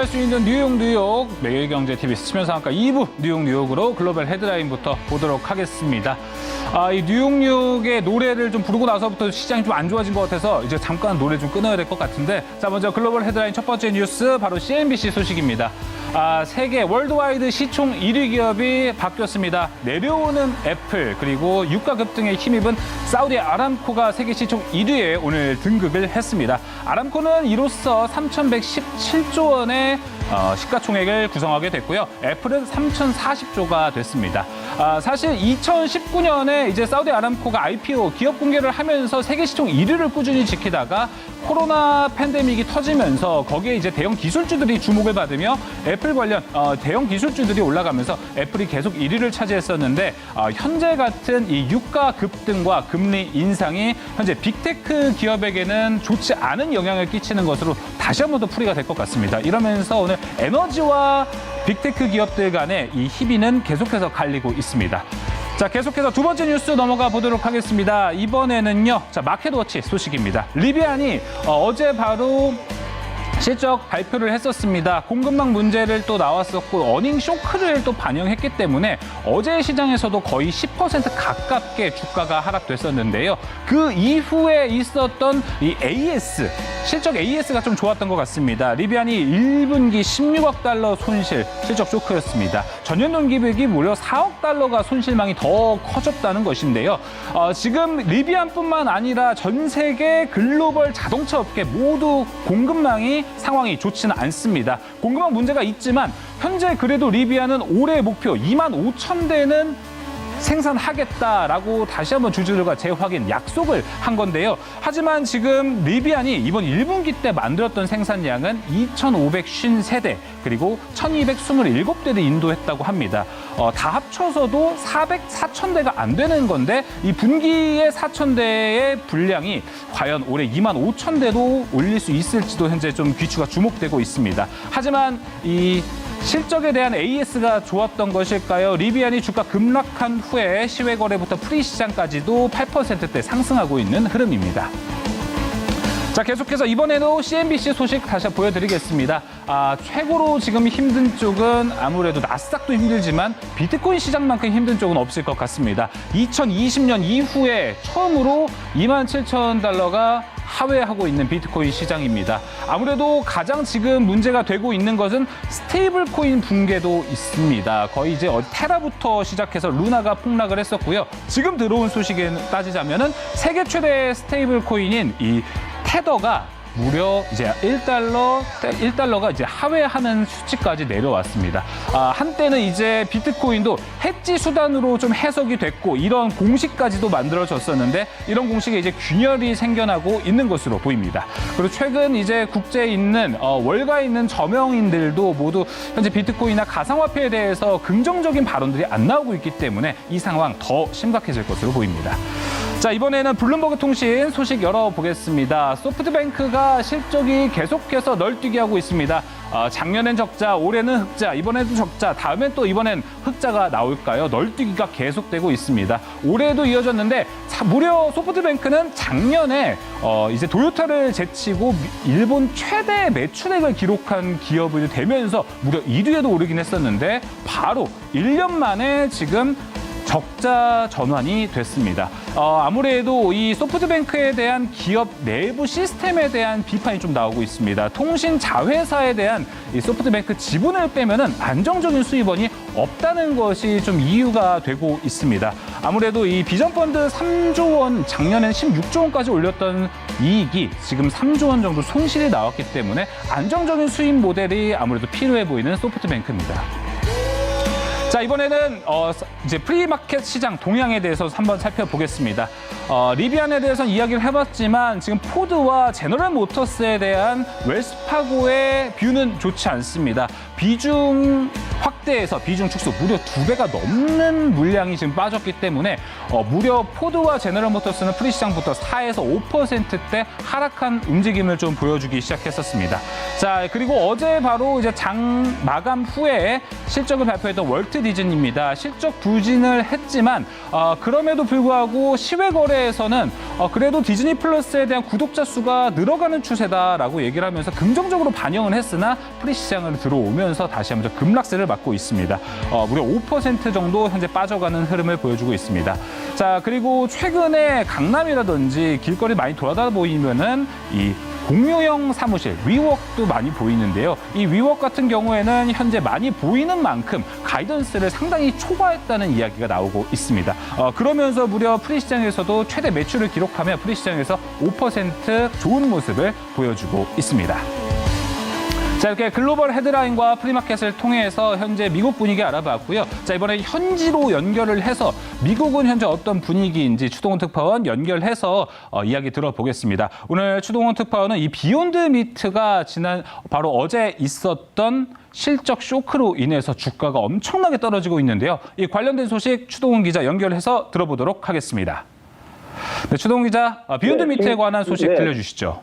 할 수 있는 뉴욕 뉴욕 매일경제TV 스치면서 한가 2부 뉴욕 뉴욕으로 글로벌 헤드라인부터 보도록 하겠습니다. 아, 이 뉴욕 뉴욕의 노래를 좀 부르고 나서부터 시장이 좀 안 좋아진 것 같아서 이제 잠깐 노래 좀 끊어야 될 것 같은데 자 먼저 글로벌 헤드라인 첫 번째 뉴스 바로 CNBC 소식입니다. 아, 세계 월드와이드 시총 1위 기업이 바뀌었습니다. 내려오는 애플 그리고 유가 급등에 힘입은 사우디 아람코가 세계 시총 1위에 오늘 등극을 했습니다. 아람코는 이로써 3,117조 원의 다음에 어, 시가총액을 구성하게 됐고요. 애플은 3,040조가 됐습니다. 아, 사실 2019년에 이제 사우디 아람코가 IPO 기업 공개를 하면서 세계 시총 1위를 꾸준히 지키다가 코로나 팬데믹이 터지면서 거기에 이제 대형 기술주들이 주목을 받으며 애플 관련 어, 대형 기술주들이 올라가면서 애플이 계속 1위를 차지했었는데 어, 현재 같은 이 유가 급등과 금리 인상이 현재 빅테크 기업에게는 좋지 않은 영향을 끼치는 것으로 다시 한 번 더 풀이가 될 것 같습니다. 이러면서 오늘 에너지와 빅테크 기업들 간의 이 희비는 계속해서 갈리고 있습니다. 자, 계속해서 두 번째 뉴스 넘어가 보도록 하겠습니다. 이번에는요, 자, 마켓워치 소식입니다. 리비안이 어, 어제 바로 실적 발표를 했었습니다. 공급망 문제를 또 나왔었고 어닝 쇼크를 또 반영했기 때문에 어제 시장에서도 거의 10% 가깝게 주가가 하락됐었는데요. 그 이후에 있었던 이 AS 실적 AS가 좀 좋았던 것 같습니다. 리비안이 1분기 16억 달러 손실 실적 쇼크였습니다. 전년 동기백이 무려 4억 달러가 손실망이 더 커졌다는 것인데요. 어, 지금 리비안뿐만 아니라 전 세계 글로벌 자동차 업계 모두 공급망이 상황이 좋지는 않습니다. 공급망 문제가 있지만 현재 그래도 리비안은 올해 목표 2만 5천 대는 생산하겠다라고 다시 한번 주주들과 재확인 약속을 한 건데요. 하지만 지금 리비안이 이번 1분기 때 만들었던 생산량은 2,553대 그리고 1,227대를 인도했다고 합니다. 어, 다 합쳐서도 400, 4,000대가 안 되는 건데 이 분기의 4,000대의 분량이 과연 올해 2만 5천 대도 올릴 수 있을지도 현재 좀 귀추가 주목되고 있습니다. 하지만 이 실적에 대한 AS가 좋았던 것일까요? 리비안이 주가 급락한 후에 시외 거래부터 프리 시장까지도 8%대 상승하고 있는 흐름입니다. 자, 계속해서 이번에도 CNBC 소식 다시 보여드리겠습니다. 아, 최고로 지금 힘든 쪽은 아무래도 나스닥도 힘들지만 비트코인 시장만큼 힘든 쪽은 없을 것 같습니다. 2020년 이후에 처음으로 2만 7천 달러가 하회하고 있는 비트코인 시장입니다. 아무래도 가장 지금 문제가 되고 있는 것은 스테이블 코인 붕괴도 있습니다. 거의 이제 어, 테라부터 시작해서 루나가 폭락을 했었고요. 지금 들어온 소식에 따지자면은 세계 최대 스테이블 코인인 이 테더가 무려 이제 1달러, 1달러가 이제 하회하는 수치까지 내려왔습니다. 아, 한때는 이제 비트코인도 해지 수단으로 좀 해석이 됐고 이런 공식까지도 만들어졌었는데 이런 공식에 이제 균열이 생겨나고 있는 것으로 보입니다. 그리고 최근 이제 국제에 있는 어, 월가에 있는 저명인들도 모두 현재 비트코인이나 가상화폐에 대해서 긍정적인 발언들이 안 나오고 있기 때문에 이 상황 더 심각해질 것으로 보입니다. 자 이번에는 블룸버그 통신 소식 열어보겠습니다. 소프트뱅크가 실적이 계속해서 널뛰기 하고 있습니다. 어, 작년엔 적자, 올해는 흑자, 이번에도 적자, 다음엔 또 이번엔 흑자가 나올까요? 널뛰기가 계속되고 있습니다. 올해도 이어졌는데 자, 무려 소프트뱅크는 작년에 어, 이제 도요타를 제치고 미- 일본 최대 매출액을 기록한 기업이 되면서 무려 1위에도 오르긴 했었는데 바로 1년 만에 지금 적자 전환이 됐습니다. 어, 아무래도 이 소프트뱅크에 대한 기업 내부 시스템에 대한 비판이 좀 나오고 있습니다. 통신 자회사에 대한 이 소프트뱅크 지분을 빼면은 안정적인 수입원이 없다는 것이 좀 이유가 되고 있습니다. 아무래도 이 비전펀드 3조 원 작년엔 16조 원까지 올렸던 이익이 지금 3조 원 정도 손실이 나왔기 때문에 안정적인 수입 모델이 아무래도 필요해 보이는 소프트뱅크입니다. 자 이번에는 어, 이제 프리마켓 시장 동향에 대해서 한번 살펴보겠습니다. 어, 리비안에 대해서는 이야기를 해봤지만 지금 포드와 제너럴 모터스에 대한 웰스파고의 뷰는 좋지 않습니다. 비중 확대에서 비중 축소 무려 두 배가 넘는 물량이 지금 빠졌기 때문에 어, 무려 포드와 제너럴 모터스는 프리 시장부터 4에서 5%대 하락한 움직임을 좀 보여주기 시작했었습니다. 자 그리고 어제 바로 이제 장 마감 후에 실적을 발표했던 월트 디즈니입니다. 실적 부진을 했지만 어, 그럼에도 불구하고 시외 거래에서는 어, 그래도 디즈니 플러스에 대한 구독자 수가 늘어가는 추세다라고 얘기를 하면서 긍정적으로 반영을 했으나 프리 시장으로 들어오면 서 다시 한번 좀 급락세를 맞고 있습니다. 어, 무려 5% 정도 현재 빠져가는 흐름을 보여주고 있습니다. 자 그리고 최근에 강남이라든지 길거리 많이 돌아다 보이면은 이 공유형 사무실, 위웍도 많이 보이는데요. 이 위웍 같은 경우에는 현재 많이 보이는 만큼 가이던스를 상당히 초과했다는 이야기가 나오고 있습니다. 어, 그러면서 무려 프리시장에서도 최대 매출을 기록하며 프리시장에서 5% 좋은 모습을 보여주고 있습니다. 자 이렇게 글로벌 헤드라인과 프리마켓을 통해서 현재 미국 분위기 알아봤고요. 자 이번에 현지로 연결을 해서 미국은 현재 어떤 분위기인지 추동훈 특파원 연결해서 어, 이야기 들어보겠습니다. 오늘 추동훈 특파원은 이 비욘드 미트가 지난 바로 어제 있었던 실적 쇼크로 인해서 주가가 엄청나게 떨어지고 있는데요. 이 관련된 소식 추동훈 기자 연결해서 들어보도록 하겠습니다. 네, 추동훈 기자, 어, 비욘드 네, 미트에 신- 관한 소식 네. 들려주시죠.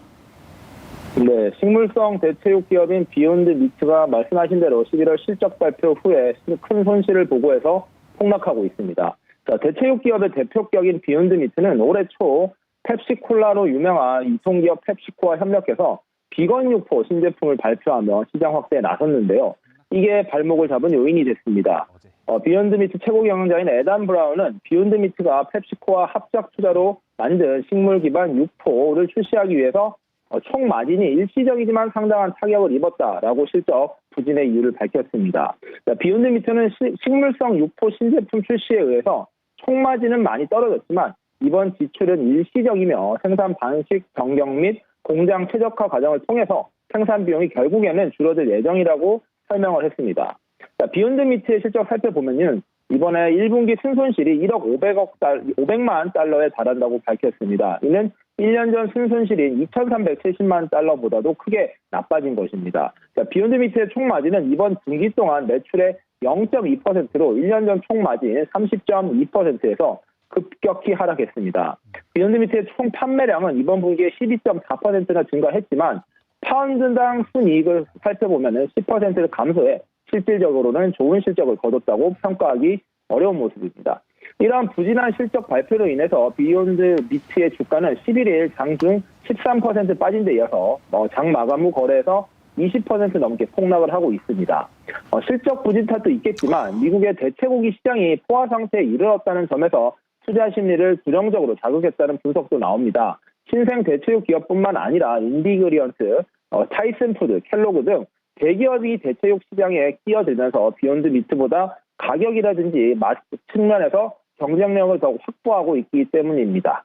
네, 식물성 대체육 기업인 비욘드 미트가 말씀하신 대로 11월 실적 발표 후에 큰 손실을 보고해서 폭락하고 있습니다. 자, 대체육 기업의 대표격인 비욘드 미트는 올해 초 펩시콜라로 유명한 유통기업 펩시코와 협력해서 비건 육포 신제품을 발표하며 시장 확대에 나섰는데요. 이게 발목을 잡은 요인이 됐습니다. 어, 비욘드 미트 최고 경영자인 에단 브라운은 비욘드 미트가 펩시코와 합작 투자로 만든 식물 기반 육포를 출시하기 위해서 어, 총 마진이 일시적이지만 상당한 타격을 입었다라고 실적 부진의 이유를 밝혔습니다. 자, 비욘드 미트는 시- 식물성 육포 신제품 출시에 의해서 총 마진은 많이 떨어졌지만 이번 지출은 일시적이며 생산 방식 변경 및 공장 최적화 과정을 통해서 생산 비용이 결국에는 줄어들 예정이라고 설명을 했습니다. 자, 비욘드 미트의 실적 살펴보면요. 이번에 1분기 순손실이 1억 500억 달, 500만 달러에 달한다고 밝혔습니다. 이는 1년 전 순손실인 2,370만 달러보다도 크게 나빠진 것입니다. 자, 비욘드 미트의 총 마진은 이번 분기 동안 매출의 0.2%로 1년 전 총 마진 30.2%에서 급격히 하락했습니다. 비욘드 미트의 총 판매량은 이번 분기에 12.4%나 증가했지만 파운드당 순이익을 살펴보면 10% 감소해 실질적으로는 좋은 실적을 거뒀다고 평가하기 어려운 모습입니다. 이러한 부진한 실적 발표로 인해서 비욘드 미트의 주가는 11일 장중 13% 빠진 데 이어서 어, 장 마감 후 거래에서 20% 넘게 폭락을 하고 있습니다. 어, 실적 부진 탓도 있겠지만 미국의 대체고기 시장이 포화 상태에 이르렀다는 점에서 투자 심리를 부정적으로 자극했다는 분석도 나옵니다. 신생 대체육 기업뿐만 아니라 인디그리언트, 어, 타이슨 푸드, 켈로그 등 대기업이 대체육 시장에 끼어들면서 비욘드 미트보다 가격이라든지 맛 측면에서 경쟁력을 더욱 확보하고 있기 때문입니다.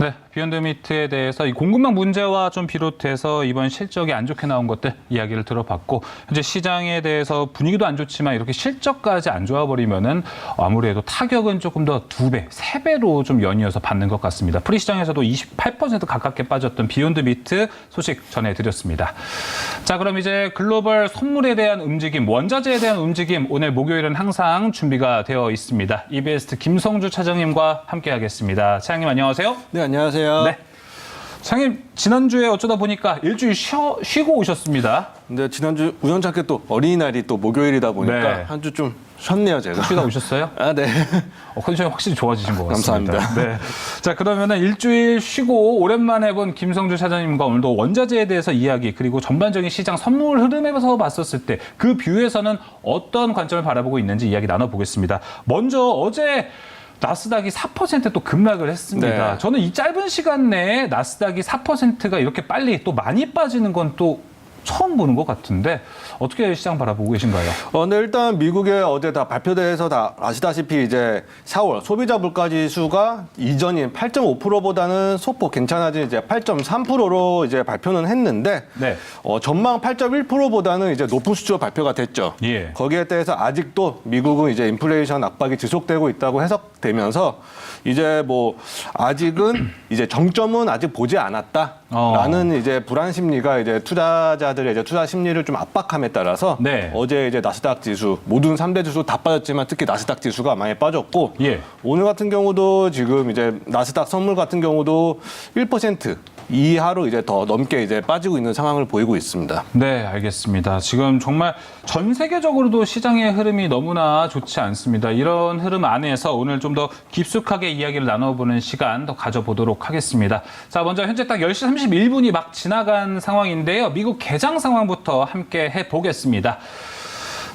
네, 비욘드 미트에 대해서 이 공급망 문제와 좀 비롯해서 이번 실적이 안 좋게 나온 것들 이야기를 들어봤고 현재 시장에 대해서 분위기도 안 좋지만 이렇게 실적까지 안 좋아 버리면은 아무래도 타격은 조금 더 두 배, 세 배로 좀 연이어서 받는 것 같습니다. 프리 시장에서도 28% 가깝게 빠졌던 비욘드 미트 소식 전해드렸습니다. 자, 그럼 이제 글로벌 선물에 대한 움직임, 원자재에 대한 움직임 오늘 목요일은 항상 준비가 되어 있습니다. EBS 김성주 차장님과 함께하겠습니다. 차장님 안녕하세요. 네, 안녕하세요. 네. 장님 지난주에 어쩌다 보니까 일주일 쉬어, 쉬고 오셨습니다. 근데 지난주 우연찮게 또 어린이날이 또 목요일이다 보니까 네. 한 주 좀 쉬었네요, 제가. 쉬다 오셨어요? 아, 네. 어, 컨디션이 확실히 좋아지신 것 같습니다. 감사합니다. 네. 자 그러면은 일주일 쉬고 오랜만에 본 김성주 차장님과 오늘도 원자재에 대해서 이야기 그리고 전반적인 시장 선물 흐름에서 봤었을 때 그 뷰에서는 어떤 관점을 바라보고 있는지 이야기 나눠보겠습니다. 먼저 어제 나스닥이 4%또 급락을 했습니다. 네. 저는 이 짧은 시간 내에 나스닥이 4%가 이렇게 빨리 또 많이 빠지는 건또 처음 보는 것 같은데 어떻게 시장 바라보고 계신가요? 어, 근데 일단 미국에 어제 다 발표돼서 다 아시다시피 이제 4월 소비자 물가 지수가 이전인 8.5%보다는 소폭 괜찮아진 이제 8.3%로 이제 발표는 했는데 네. 어, 전망 8.1%보다는 이제 높은 수치로 발표가 됐죠. 예. 거기에 대해서 아직도 미국은 이제 인플레이션 압박이 지속되고 있다고 해석되면서 이제 뭐 아직은 이제 정점은 아직 보지 않았다 라는 이제 불안 심리가 이제 투자자들의 이제 투자 심리를 좀 압박함에 따라서 네. 어제 이제 나스닥 지수 모든 3대 지수 다 빠졌지만 특히 나스닥 지수가 많이 빠졌고 예. 오늘 같은 경우도 지금 이제 나스닥 선물 같은 경우도 1% 이하로 이제 더 넘게 이제 빠지고 있는 상황을 보이고 있습니다. 네, 알겠습니다. 지금 정말 전 세계적으로도 시장의 흐름이 너무나 좋지 않습니다. 이런 흐름 안에서 오늘 좀 더 깊숙하게 이야기를 나눠보는 시간 더 가져보도록 하겠습니다. 자, 먼저 현재 딱 10시 31분이 막 지나간 상황인데요. 미국 개장 상황부터 함께 해보겠습니다.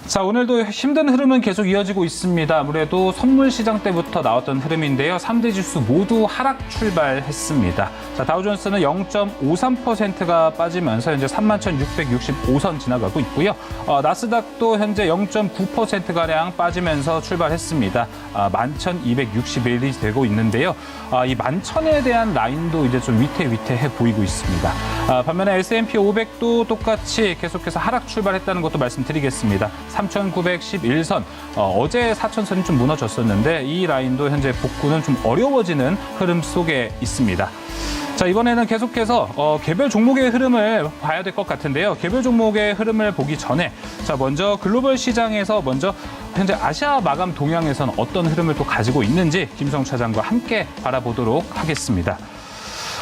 자, 오늘도 힘든 흐름은 계속 이어지고 있습니다. 아무래도 선물 시장 때부터 나왔던 흐름인데요. 3대 지수 모두 하락 출발했습니다. 자, 다우존스는 0.53%가 빠지면서 현재 31,665선 지나가고 있고요. 어, 나스닥도 현재 0.9%가량 빠지면서 출발했습니다. 아, 11,261이 되고 있는데요. 아, 이 만천에 대한 라인도 이제 좀 위태위태해 보이고 있습니다. 아, 반면에 S&P 500도 똑같이 계속해서 하락 출발했다는 것도 말씀드리겠습니다. 3,911선, 어, 제 4,000선이 좀 무너졌었는데 이 라인도 현재 복구는 좀 어려워지는 흐름 속에 있습니다. 자 이번에는 계속해서 어, 개별 종목의 흐름을 봐야 될 것 같은데요. 개별 종목의 흐름을 보기 전에 자 먼저 글로벌 시장에서 먼저 현재 아시아 마감 동향에서는 어떤 흐름을 또 가지고 있는지 김성 차장과 함께 바라보도록 하겠습니다.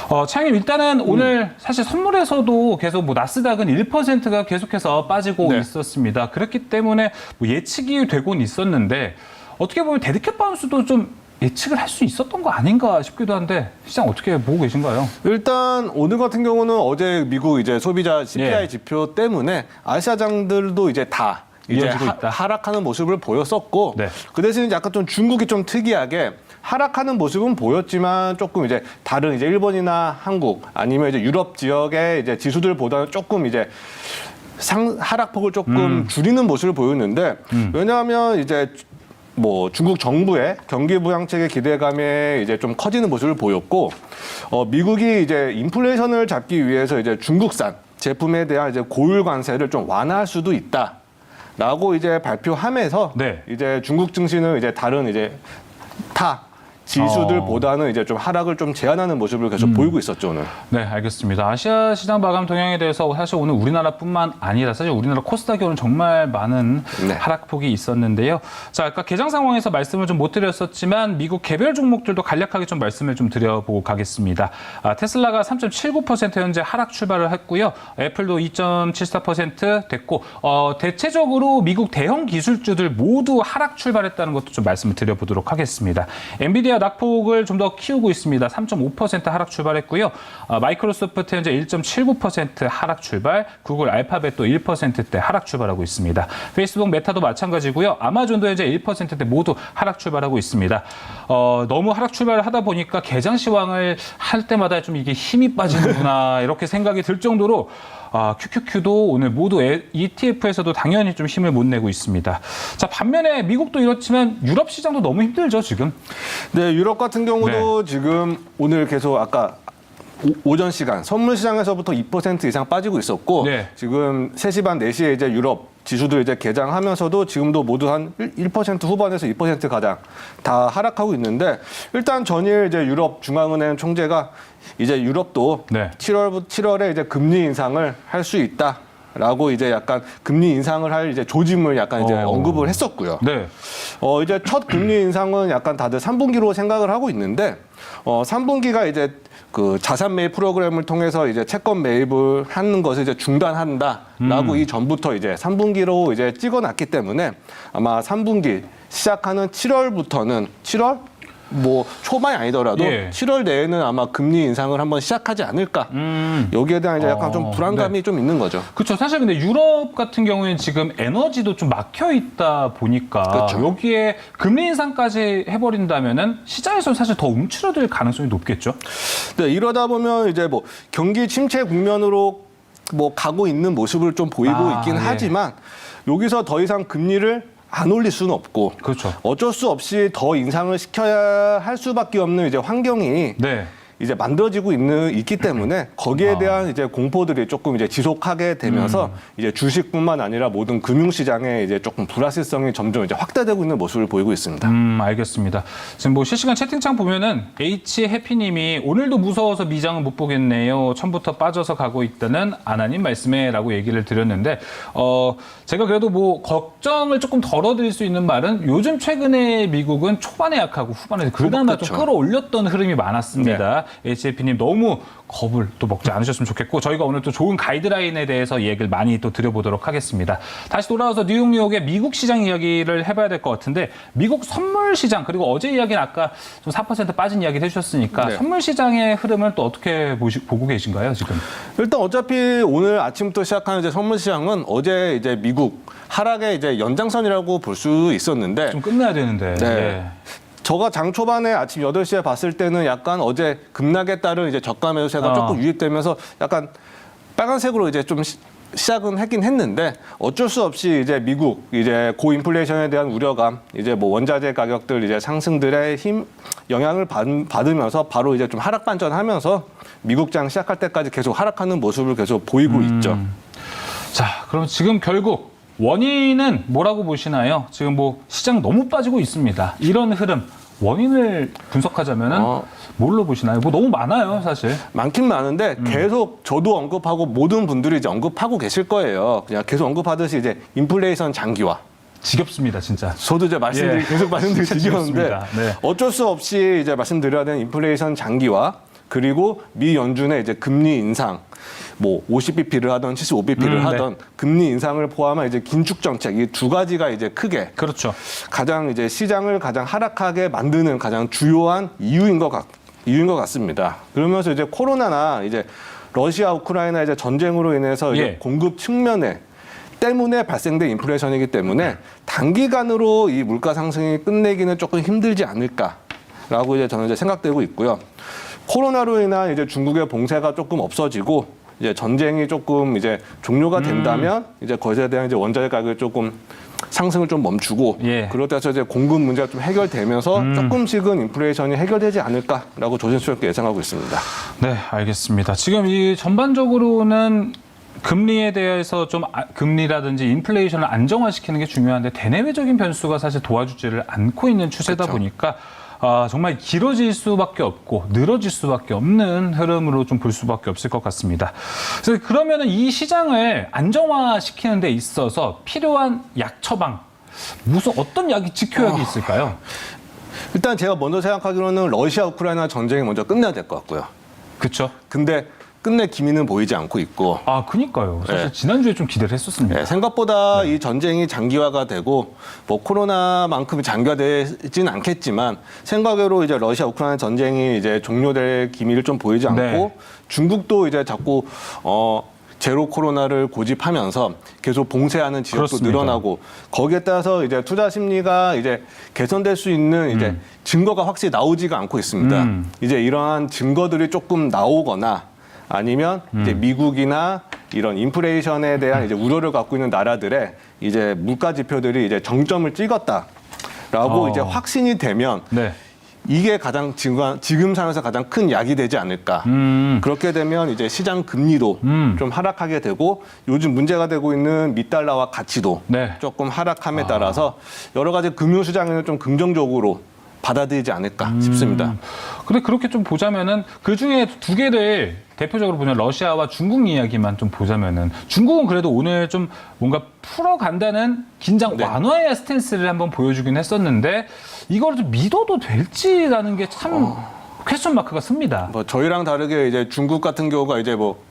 어, 차장님 일단은 오늘 사실 선물에서도 계속 뭐 나스닥은 1%가 계속해서 빠지고 네. 있었습니다. 그렇기 때문에 뭐 예측이 되곤 있었는데 어떻게 보면 데드캣 바운스도 좀 예측을 할 수 있었던 거 아닌가 싶기도 한데 시장 어떻게 보고 계신가요? 일단 오늘 같은 경우는 어제 미국 이제 소비자 CPI 예. 지표 때문에 아시아장들도 이제 다 이제. 하, 락하는 모습을 보였었고 네. 그 대신 약간 좀 중국이 좀 특이하게 하락하는 모습은 보였지만 조금 이제 다른 이제 일본이나 한국 아니면 이제 유럽 지역의 이제 지수들보다는 조금 이제 상 하락폭을 조금 음. 줄이는 모습을 보였는데 왜냐하면 이제 뭐 중국 정부의 경기 부양책의 기대감에 이제 좀 커지는 모습을 보였고 어 미국이 이제 인플레이션을 잡기 위해서 이제 중국산 제품에 대한 이제 고율 관세를 좀 완화할 수도 있다 라고 이제 발표하면서 네. 이제 중국 증시는 이제 다른 이제 타 지수들보다는 이제 좀 하락을 좀 제한하는 모습을 계속 보이고 있었죠 오늘. 네, 알겠습니다. 아시아 시장 마감 동향에 대해서 사실 오늘 우리나라뿐만 아니라 사실 우리나라 코스닥이 오늘 정말 많은 네. 하락폭이 있었는데요. 자, 아까 개장 상황에서 말씀을 좀 못 드렸었지만 미국 개별 종목들도 간략하게 좀 말씀을 좀 드려보고 가겠습니다. 아, 테슬라가 3.79% 현재 하락 출발을 했고요. 애플도 2.74% 됐고 어, 대체적으로 미국 대형 기술주들 모두 하락 출발했다는 것도 좀 말씀을 드려보도록 하겠습니다. 엔비디아 낙폭을 좀 더 키우고 있습니다. 3.5% 하락 출발했고요. 아, 마이크로소프트 현재 1.79% 하락 출발, 구글 알파벳도 1%대 하락 출발하고 있습니다. 페이스북 메타도 마찬가지고요. 아마존도 현재 1%대 모두 하락 출발하고 있습니다. 어, 너무 하락 출발을 하다 보니까 개장 시황을 할 때마다 좀 이게 힘이 빠지는구나 이렇게 생각이 들 정도로 아, QQQ도 오늘 모두 ETF에서도 당연히 좀 힘을 못 내고 있습니다. 자, 반면에 미국도 이렇지만 유럽 시장도 너무 힘들죠, 지금. 네, 유럽 같은 경우도 지금 오늘 계속 아까 오- 오전 시간 선물 시장에서부터 2% 이상 빠지고 있었고 네. 지금 3시 반 4시에 이제 유럽 지수들 이제 개장하면서도 지금도 모두 한 1% 후반에서 2% 가량 다 하락하고 있는데 일단 전일 이제 유럽 중앙은행 총재가 이제 유럽도 네. 7월 7월에 이제 금리 인상을 할 수 있다. 라고 이제 약간 금리 인상을 할 이제 조짐을 약간 이제 어. 언급을 했었고요. 네. 어, 이제 첫 금리 인상은 약간 다들 3분기로 생각을 하고 있는데, 어, 3분기가 이제 그 자산 매입 프로그램을 통해서 이제 채권 매입을 하는 것을 이제 중단한다라고 이 전부터 이제 3분기로 이제 찍어놨기 때문에 아마 3분기 시작하는 7월부터는 7월? 뭐 초반이 아니더라도 예. 7월 내에는 아마 금리 인상을 한번 시작하지 않을까. 음. 여기에 대한 이제 약간 어, 좀 불안감이 좀 있는 거죠. 그렇죠. 사실 근데 유럽 같은 경우에는 지금 에너지도 좀 막혀 있다 보니까 그렇죠. 여기에 금리 인상까지 해버린다면은 시장에서 사실 더 움츠러들 가능성이 높겠죠. 네, 이러다 보면 이제 뭐 경기 침체 국면으로 뭐 가고 있는 모습을 좀 보이고 아, 있긴 예. 하지만 여기서 더 이상 금리를 안 올릴 수는 없고 그렇죠. 어쩔 수 없이 더 인상을 시켜야 할 수밖에 없는 이제 환경이 네. 이제 만들어지고 있는 있기 때문에 거기에 아. 대한 이제 공포들이 조금 이제 지속하게 되면서 음. 이제 주식뿐만 아니라 모든 금융 시장에 이제 조금 불확실성이 점점 이제 확대되고 있는 모습을 보이고 있습니다. 음, 알겠습니다. 지금 뭐 실시간 채팅창 보면은 H 해피님이 오늘도 무서워서 미장은 못 보겠네요. 처음부터 빠져서 가고 있다는 아나님 말씀에라고 얘기를 드렸는데, 어 제가 그래도 뭐 걱정을 조금 덜어드릴 수 있는 말은 요즘 최근에 미국은 초반에 약하고 후반에 그나마 좀 그렇죠. 끌어올렸던 흐름이 많았습니다. HFP님 너무 겁을 또 먹지 않으셨으면 좋겠고 저희가 오늘 또 좋은 가이드라인에 대해서 얘기를 많이 또 드려보도록 하겠습니다. 다시 돌아와서 뉴욕 뉴욕의 미국 시장 이야기를 해봐야 될 것 같은데 미국 선물 시장 그리고 어제 이야기는 아까 좀 4% 빠진 이야기를 해주셨으니까 네. 선물 시장의 흐름을 또 어떻게 보시, 보고 계신가요 지금? 일단 어차피 오늘 아침부터 시작하는 이제 선물 시장은 어제 이제 미국 하락의 이제 연장선이라고 볼 수 있었는데 좀 끝내야 되는데. 네. 예. 저가 장 초반에 아침 8시에 봤을 때는 약간 어제 급락에 따른 이제 저가 매수세가 어. 조금 유입되면서 약간 빨간색으로 이제 좀 시- 시작은 했긴 했는데 어쩔 수 없이 이제 미국 이제 고인플레이션에 대한 우려감 이제 뭐 원자재 가격들 이제 상승들의 힘 영향을 받, 받으면서 바로 이제 좀 하락 반전하면서 미국장 시작할 때까지 계속 하락하는 모습을 계속 보이고 있죠. 자, 그럼 지금 결국 원인은 뭐라고 보시나요? 지금 뭐 시장 너무 빠지고 있습니다. 이런 흐름 원인을 분석하자면은 어. 뭘로 보시나요? 뭐 너무 많아요, 사실. 많긴 많은데 계속 저도 언급하고 모든 분들이 이제 언급하고 계실 거예요. 그냥 계속 언급하듯이 이제 인플레이션 장기화. 지겹습니다, 진짜. 저도 이제 말씀드리 예. 계속 말씀드리기 진짜 지겼는데 지겹습니다. 네. 어쩔 수 없이 이제 말씀드려야 되는 인플레이션 장기화 그리고 미 연준의 이제 금리 인상 뭐 50bp를 하던 75bp를 음, 네. 하던 금리 인상을 포함한 이제 긴축 정책 이 두 가지가 이제 크게 그렇죠. 가장 이제 시장을 가장 하락하게 만드는 가장 주요한 이유인 것 같, 이유인 것 같습니다. 그러면서 이제 코로나나 이제 러시아 우크라이나 이제 전쟁으로 인해서 이제 예. 공급 측면에 때문에 발생된 인플레이션이기 때문에 단기간으로 이 물가 상승이 끝내기는 조금 힘들지 않을까라고 이제 저는 이제 생각되고 있고요. 코로나로 인한 이제 중국의 봉쇄가 조금 없어지고 이제 전쟁이 조금 이제 종료가 된다면 이제 거기에 대한 이제 원자재 가격이 조금 상승을 좀 멈추고 예. 그렇다 해서 이제 공급 문제가 좀 해결되면서 조금씩은 인플레이션이 해결되지 않을까라고 조심스럽게 예상하고 있습니다. 네, 알겠습니다. 지금 이 전반적으로는 금리에 대해서 좀 아- 금리라든지 인플레이션을 안정화시키는 게 중요한데 대내외적인 변수가 사실 도와주지를 않고 있는 추세다 그렇죠. 보니까 아, 정말 길어질 수밖에 없고 늘어질 수밖에 없는 흐름으로 좀 볼 수밖에 없을 것 같습니다. 그래서 그러면은 이 시장을 안정화시키는 데 있어서 필요한 약 처방 무슨 어떤 약이 지켜약이 있을까요? 일단 제가 먼저 생각하기로는 러시아 우크라이나 전쟁이 먼저 끝내야 될 것 같고요. 그렇죠. 근데 끝내 기미는 보이지 않고 있고 아, 그니까요. 사실 네. 지난주에 좀 기대를 했었습니다. 네, 생각보다 이 전쟁이 장기화가 되고 뭐 코로나만큼 장기화되진 않겠지만 생각외로 이제 러시아 우크라이나 전쟁이 이제 종료될 기미를 좀 보이지 않고 네. 중국도 이제 자꾸 어 제로 코로나를 고집하면서 계속 봉쇄하는 지역도 그렇습니다. 늘어나고 거기에 따라서 이제 투자 심리가 이제 개선될 수 있는 이제 증거가 확실히 나오지가 않고 있습니다. 음. 이제 이러한 증거들이 조금 나오거나 아니면 이제 음. 미국이나 이런 인플레이션에 대한 이제 우려를 갖고 있는 나라들의 이제 물가 지표들이 이제 정점을 찍었다라고 어. 이제 확신이 되면 네. 이게 가장 지금, 지금 상황에서 가장 큰 약이 되지 않을까. 음. 그렇게 되면 이제 시장 금리도 음. 좀 하락하게 되고 요즘 문제가 되고 있는 미달러와 가치도 네. 조금 하락함에 따라서 여러 가지 금융 시장에는 좀 긍정적으로 받아들이지 않을까 싶습니다. 근데 그렇게 좀 보자면은 그 중에 두 개를 대표적으로 보면 러시아와 중국 이야기만 좀 보자면은 중국은 그래도 오늘 좀 뭔가 풀어간다는 긴장 네. 완화의 스탠스를 한번 보여주긴 했었는데 이걸 좀 믿어도 될지라는 게참 퀘스천 마크가 씁니다. 뭐 저희랑 다르게 이제 중국 같은 경우가 이제 뭐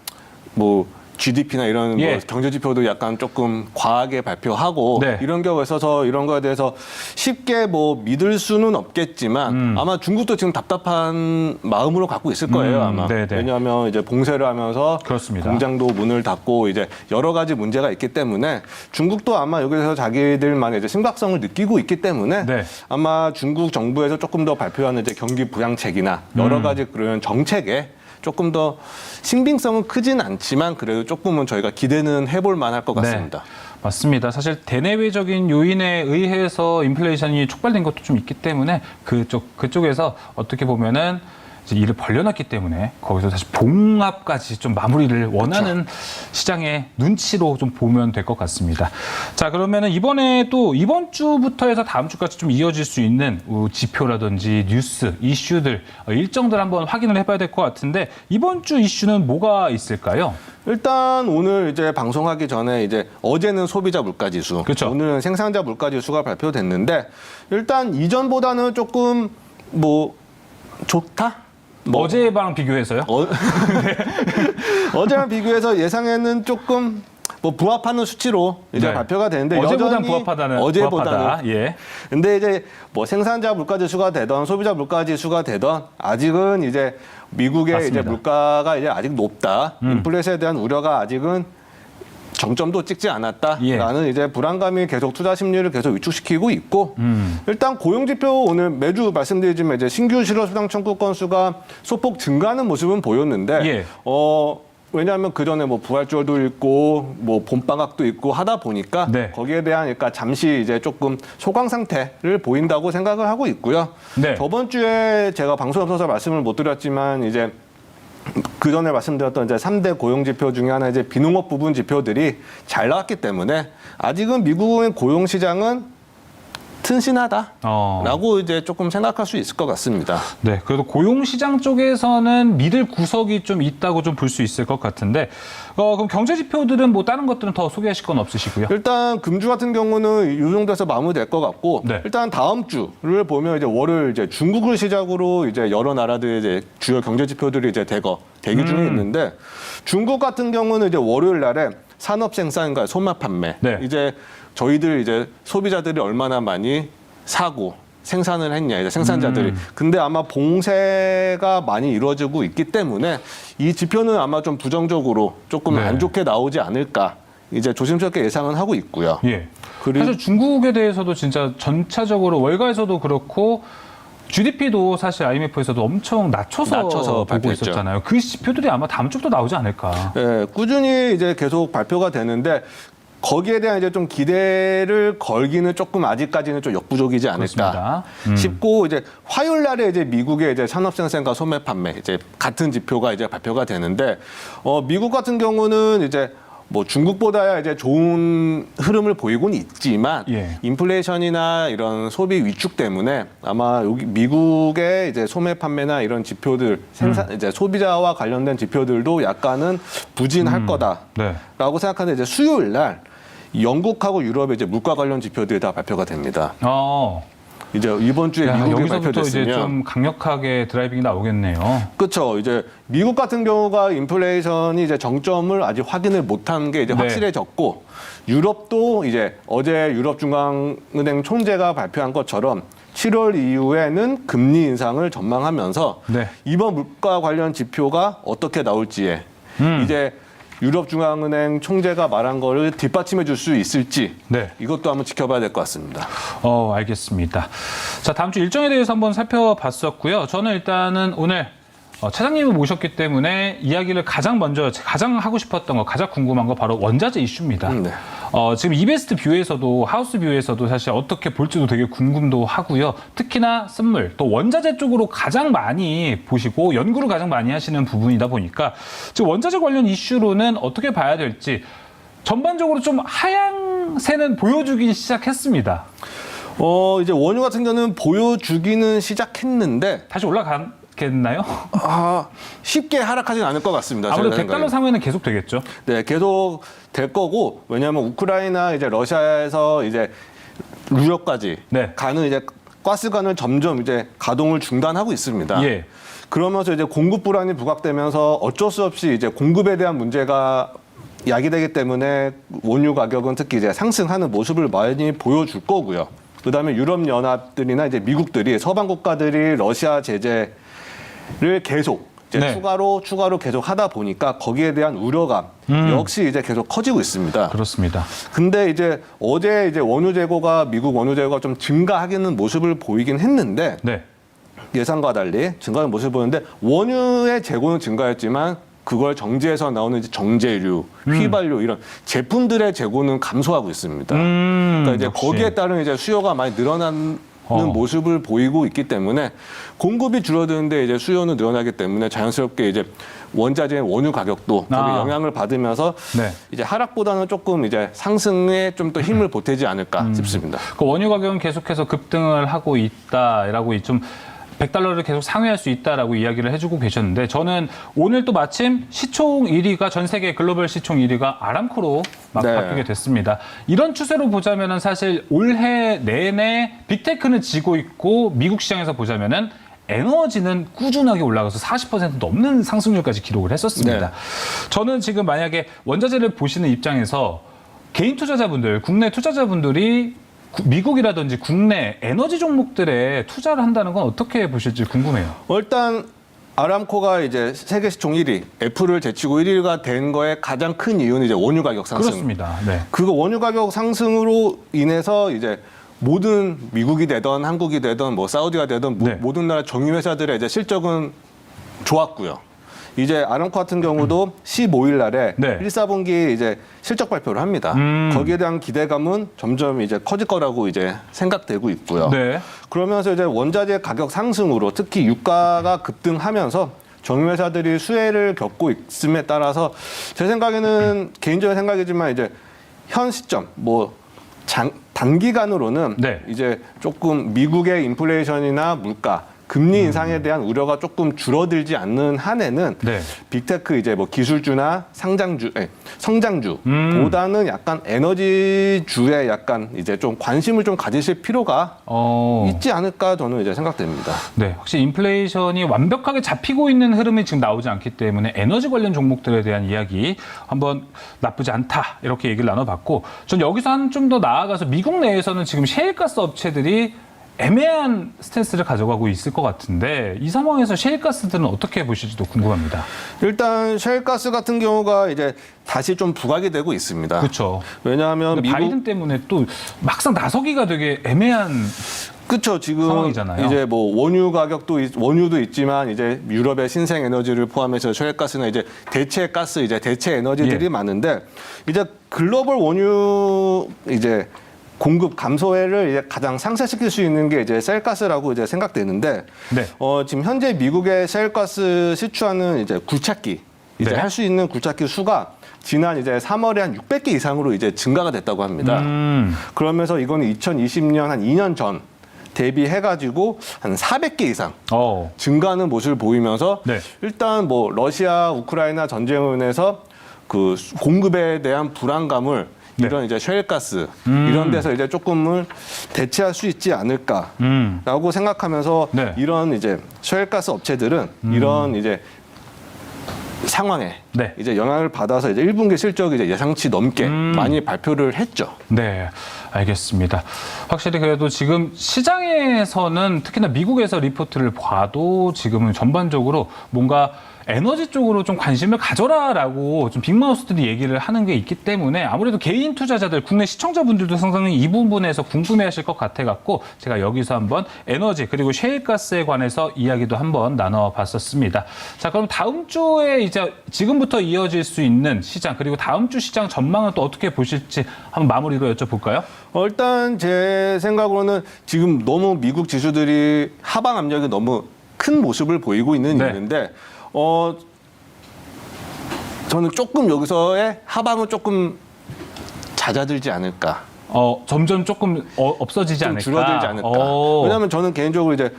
뭐 GDP나 이런 예. 뭐 경제 지표도 약간 조금 과하게 발표하고 네. 이런 경우에 있어서 이런 거에 대해서 쉽게 뭐 믿을 수는 없겠지만 음. 아마 중국도 지금 답답한 마음으로 갖고 있을 거예요 음, 아마 네네. 왜냐하면 이제 봉쇄를 하면서 그렇습니다. 공장도 문을 닫고 이제 여러 가지 문제가 있기 때문에 중국도 아마 여기서 자기들만의 이제 심각성을 느끼고 있기 때문에 네. 아마 중국 정부에서 조금 더 발표하는 이제 경기 부양책이나 여러 음. 가지 그런 정책에 조금 더 신빙성은 크진 않지만 그래도 조금은 저희가 기대는 해볼 만할 것 같습니다. 네, 맞습니다. 사실 대내외적인 요인에 의해서 인플레이션이 촉발된 것도 좀 있기 때문에 그쪽 그쪽에서 어떻게 보면은 이제 일을 벌려놨기 때문에 거기서 사실 봉합까지 좀 마무리를 원하는 시장의 눈치로 좀 보면 될 것 같습니다. 자 그러면은 이번에 또 이번 주부터 해서 다음 주까지 좀 이어질 수 있는 어, 지표라든지 뉴스 이슈들 어, 일정들 한번 확인을 해봐야 될 것 같은데 이번 주 이슈는 뭐가 있을까요? 일단 오늘 이제 방송하기 전에 이제 어제는 소비자 물가 지수, 그렇죠. 오늘은 생산자 물가 지수가 발표됐는데 일단 이전보다는 조금 뭐 좋다. 뭐- 어제랑 비교해서요? 어, 어제랑 비교해서 예상에는 조금 뭐 부합하는 수치로 이제 네. 발표가 되는데 어제보단 부합하다는 어제보다는 부합하다. 예. 근데 이제 뭐 생산자 물가 지수가 되던 소비자 물가 지수가 되던 아직은 이제 미국의 맞습니다. 음. 이제 물가가 이제 아직 높다. 인플레이션에 대한 우려가 아직은 정점도 찍지 않았다라는 예. 이제 불안감이 계속 투자 심리를 계속 위축시키고 있고 음. 일단 고용 지표 오늘 매주 말씀드리지만 이제 신규 실업 수당 청구 건수가 소폭 증가하는 모습은 보였는데 예. 어 왜냐하면 그 전에 뭐 부활절도 있고 뭐 봄방학도 있고 하다 보니까 네. 거기에 대한 그러니까 잠시 이제 조금 소강 상태를 보인다고 생각을 하고 있고요. 네. 저번 주에 제가 방송에 없어서 말씀을 못 드렸지만 이제 그 전에 말씀드렸던 이제 3대 고용 지표 중에 하나 이제 비농업 부분 지표들이 잘 나왔기 때문에 아직은 미국의 고용 시장은 튼신하다라고 어. 이제 조금 생각할 수 있을 것 같습니다. 네, 그래도 고용 시장 쪽에서는 믿을 구석이 좀 있다고 좀 볼 수 있을 것 같은데, 어, 그럼 경제 지표들은 뭐 다른 것들은 더 소개하실 건 없으시고요? 일단 금주 같은 경우는 이 정도에서 마무리될 것 같고 네. 일단 다음 주를 보면 이제 월요일 이제 중국을 시작으로 이제 여러 나라들의 이제 주요 경제 지표들이 이제 대거 대기 중에 음. 있는데 중국 같은 경우는 이제 월요일 날에 산업 생산과 소매 판매 네. 이제 저희들 이제 소비자들이 얼마나 많이 사고 생산을 했냐 이제 생산자들이 음. 근데 아마 봉쇄가 많이 이루어지고 있기 때문에 이 지표는 아마 좀 부정적으로 조금 네. 안 좋게 나오지 않을까 이제 조심스럽게 예상은 하고 있고요. 예. 그리고- 사실 중국에 대해서도 진짜 전체적으로 월가에서도 그렇고 GDP도 사실 IMF에서도 엄청 낮춰서, 낮춰서 보고 발표했죠. 있었잖아요. 그 지표들이 아마 다음 주부터 나오지 않을까. 예, 꾸준히 이제 계속 발표가 되는데 거기에 대한 이제 좀 기대를 걸기는 조금 아직까지는 좀 역부족이지 않을까. 음. 싶고 이제 화요일 날에 이제 미국의 이제 산업생산과 소매 판매 이제 같은 지표가 이제 발표가 되는데 어 미국 같은 경우는 이제 뭐 중국보다야 이제 좋은 흐름을 보이고는 있지만 예. 인플레이션이나 이런 소비 위축 때문에 아마 여기 미국의 이제 소매 판매나 이런 지표들 생산 이제 소비자와 관련된 지표들도 약간은 부진할 거다. 네. 라고 생각하는데 이제 수요일 날 영국하고 유럽의 이제 물가 관련 지표들이 다 발표가 됩니다. 어. 이제 이번 주에 야, 미국이 여기서부터 이제 발표됐으면 좀 강력하게 드라이빙이 나오겠네요. 그렇죠. 이제 미국 같은 경우가 인플레이션이 이제 정점을 아직 확인을 못한 게 이제 네. 확실해졌고 유럽도 이제 어제 유럽 중앙은행 총재가 발표한 것처럼 7월 이후에는 금리 인상을 전망하면서 네. 이번 물가 관련 지표가 어떻게 나올지에 음. 이제 유럽 중앙은행 총재가 말한 거를 뒷받침해 줄 수 있을지 네. 이것도 한번 지켜봐야 될 것 같습니다. 어, 알겠습니다. 자, 다음 주 일정에 대해서 한번 살펴봤었고요. 저는 일단은 오늘 어, 차장님을 모셨기 때문에 이야기를 가장 먼저 가장 하고 싶었던 거, 가장 궁금한 거 바로 원자재 이슈입니다. 음, 네. 어, 지금 이베스트 뷰에서도 하우스 뷰에서도 사실 어떻게 볼지도 되게 궁금도 하고요. 특히나 쓴물 또 원자재 쪽으로 가장 많이 보시고 연구를 가장 많이 하시는 부분이다 보니까 지금 원자재 관련 이슈로는 어떻게 봐야 될지 전반적으로 좀 하향세는 보여주기 시작했습니다. 어 이제 원유 같은 경우는 보여주기는 시작했는데 다시 올라 가겠나요? 아, 쉽게 하락하진 않을 것 같습니다. 아무래도 제가 100달러 생각에는. 상회는 계속 되겠죠. 네, 계속 될 거고 왜냐하면 우크라이나 이제 러시아에서 이제 유럽까지 네. 가는 이제 가스관을 점점 이제 가동을 중단하고 있습니다. 예. 그러면서 이제 공급 불안이 부각되면서 어쩔 수 없이 이제 공급에 대한 문제가 야기되기 때문에 원유 가격은 특히 이제 상승하는 모습을 많이 보여줄 거고요. 그다음에 유럽 연합들이나 이제 미국들이 서방 국가들이 러시아 제재 를 계속 이제 네. 추가로 추가로 계속 하다 보니까 거기에 대한 우려감 음. 역시 이제 계속 커지고 있습니다. 그렇습니다. 근데 이제 어제 이제 원유 재고가 미국 원유 재고가 좀 증가하기는 모습을 보이긴 했는데 네. 예상과 달리 증가하는 모습을 보는데 원유의 재고는 증가했지만 그걸 정제해서 나오는 이제 정제류, 휘발유 이런 제품들의 재고는 감소하고 있습니다. 음, 그러니까 이제 역시. 거기에 따른 이제 수요가 많이 늘어나는 어. 모습을 보이고 있기 때문에 공급이 줄어드는데 이제 수요는 늘어나기 때문에 자연스럽게 이제 원자재 원유 가격도 거기 아. 영향을 받으면서 네. 이제 하락보다는 조금 이제 상승에 좀 더 힘을 보태지 않을까 음. 싶습니다. 그 원유 가격은 계속해서 급등을 하고 있다라고 좀 100달러를 계속 상회할 수 있다라고 이야기를 해주고 계셨는데 저는 오늘 또 마침 시총 1위가 전 세계 글로벌 시총 1위가 아람코로 막 네. 바뀌게 됐습니다. 이런 추세로 보자면은 사실 올해 내내 빅테크는 지고 있고 미국 시장에서 보자면은 에너지는 꾸준하게 올라가서 40% 넘는 상승률까지 기록을 했었습니다. 네. 저는 지금 만약에 원자재를 보시는 입장에서 개인 투자자분들, 국내 투자자분들이 구- 미국이라든지 국내 에너지 종목들에 투자를 한다는 건 어떻게 보실지 궁금해요. 어, 일단 아람코가 이제 세계 시총 1위, 애플을 제치고 1위가 된 거에 가장 큰 이유는 이제 원유 가격 상승. 그렇습니다. 네. 그거 원유 가격 상승으로 인해서 이제 모든 미국이 되던 한국이 되던 뭐 사우디가 되던 모- 네. 모든 나라 정유 회사들의 이제 실적은 좋았고요. 이제 아람코 같은 경우도 15일 날에 네. 1, 4분기 이제 실적 발표를 합니다. 음. 거기에 대한 기대감은 점점 이제 커질 거라고 이제 생각되고 있고요. 네. 그러면서 이제 원자재 가격 상승으로 특히 유가가 급등하면서 정유회사들이 수혜를 겪고 있음에 따라서 제 생각에는 개인적인 생각이지만 이제 현 시점 뭐 장, 단기간으로는 네. 이제 조금 미국의 인플레이션이나 물가 금리 인상에 대한 우려가 조금 줄어들지 않는 한에는 네. 빅테크 이제 뭐 기술주나 상장주, 예, 성장주 음. 보다는 약간 에너지주에 약간 이제 좀 관심을 좀 가지실 필요가 어. 있지 않을까 저는 이제 생각됩니다. 네, 확실히 인플레이션이 완벽하게 잡히고 있는 흐름이 지금 나오지 않기 때문에 에너지 관련 종목들에 대한 이야기 한번 나쁘지 않다 이렇게 얘기를 나눠봤고 전 여기서 한 좀 더 나아가서 미국 내에서는 지금 셰일가스 업체들이 애매한 스탠스를 가져가고 있을 것 같은데 이 상황에서 셰일가스들은 어떻게 보실지도 궁금합니다. 일단 셰일가스 같은 경우가 이제 다시 좀 부각이 되고 있습니다. 그렇죠. 왜냐하면 미국 바이든 때문에 또 막상 나서기가 되게 애매한 그렇죠. 지금 상황이잖아요. 이제 뭐 원유 가격도 있- 원유도 있지만 이제 유럽의 신생 에너지를 포함해서 셰일가스나 이제 대체 가스 이제 대체 에너지들이 예. 많은데 이제 글로벌 원유 이제 공급 감소를 이제 가장 상쇄시킬 수 있는 게 이제 셀가스라고 이제 생각되는데 네. 어, 지금 현재 미국의 셀가스 시추하는 이제 굴착기 이제 네. 할 수 있는 굴착기 수가 지난 이제 3월에 한 600개 이상으로 이제 증가가 됐다고 합니다. 음, 그러면서 이거는 2020년 한 2년 전 대비해가지고 한 400개 이상 어, 증가하는 모습을 보이면서 네. 일단 뭐 러시아 우크라이나 전쟁으로 인해서 그 수- 공급에 대한 불안감을 네. 이런 이제 음. 이런 데서 이제 조금은 대체할 수 있지 않을까. 음, 라고 생각하면서 네. 음. 이런 이제 셰일가스 업체들은 이런 이제 상황에 네. 이제 영향을 받아서 이제 1분기 실적이 이제 예상치 넘게 음. 많이 발표를 했죠. 네, 알겠습니다. 확실히 그래도 지금 시장에서는 특히나 미국에서 리포트를 봐도 지금은 전반적으로 뭔가 에너지 쪽으로 좀 관심을 가져라라고 좀 빅마우스들이 얘기를 하는 게 있기 때문에 아무래도 개인 투자자들, 국내 시청자분들도 상당히 이 부분에서 궁금해하실 것 같아 갖고 제가 여기서 한번 에너지 그리고 셰일가스에 관해서 이야기도 한번 나눠봤었습니다. 자, 그럼 다음 주에 이제 지금부터 이어질 수 있는 시장 그리고 다음 주 시장 전망은 또 어떻게 보실지 한번 마무리로 여쭤볼까요? 어, 일단 제 생각으로는 지금 너무 미국 지수들이 하방 압력이 너무 큰 모습을 보이고 있는 네. 있는데 어 저는 조금 여기서의 하방은 조금 잦아들지 않을까. 어, 점점 조금 어, 없어지지 좀 않을까? 줄어들지 않을까. 어. 왜냐하면 저는 개인적으로 이제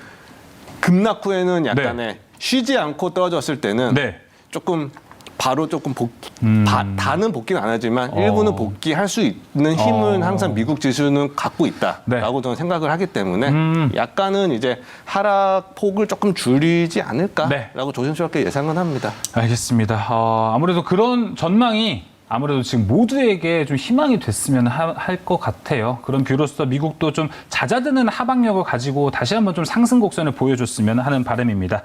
급락 후에는 약간의 쉬지 않고 떨어졌을 때는 네. 조금 바로 조금 복, 음. 바- 다는 복귀는 안 하지만 어. 일부는 복귀할 수 있는 힘은 어. 항상 미국 지수는 갖고 네. 있다라고 저는 생각을 하기 때문에 음. 약간은 이제 하락 폭을 조금 줄이지 않을까라고 네. 조심스럽게 예상은 합니다. 알겠습니다. 어, 아무래도 그런 전망이 아무래도 지금 모두에게 좀 희망이 됐으면 할 것 같아요. 그런 뷰로서 미국도 좀 잦아드는 하방력을 가지고 다시 한번 좀 상승 곡선을 보여줬으면 하는 바람입니다.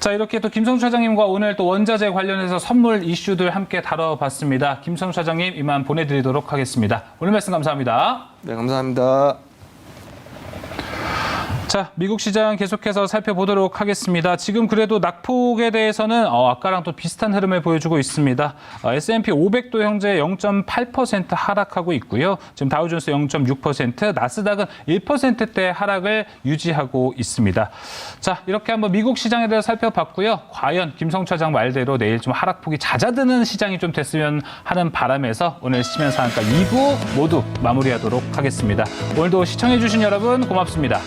자, 이렇게 또 김성주 차장님과 오늘 또 원자재 관련해서 선물 이슈들 함께 다뤄봤습니다. 김성주 차장님 이만 보내드리도록 하겠습니다. 오늘 말씀 감사합니다. 네, 감사합니다. 자, 미국 시장 계속해서 살펴보도록 하겠습니다. 지금 그래도 낙폭에 대해서는 어, 아까랑 또 비슷한 흐름을 보여주고 있습니다. 어, S&P 500도 현재 0.8% 하락하고 있고요. 지금 다우존스 0.6%, 나스닥은 1%대 하락을 유지하고 있습니다. 자, 이렇게 한번 미국 시장에 대해서 살펴봤고요. 과연 김성 차장 말대로 내일 좀 하락폭이 잦아드는 시장이 좀 됐으면 하는 바람에서 오늘 시면 상한가 2부 모두 마무리하도록 하겠습니다. 오늘도 시청해주신 여러분 고맙습니다.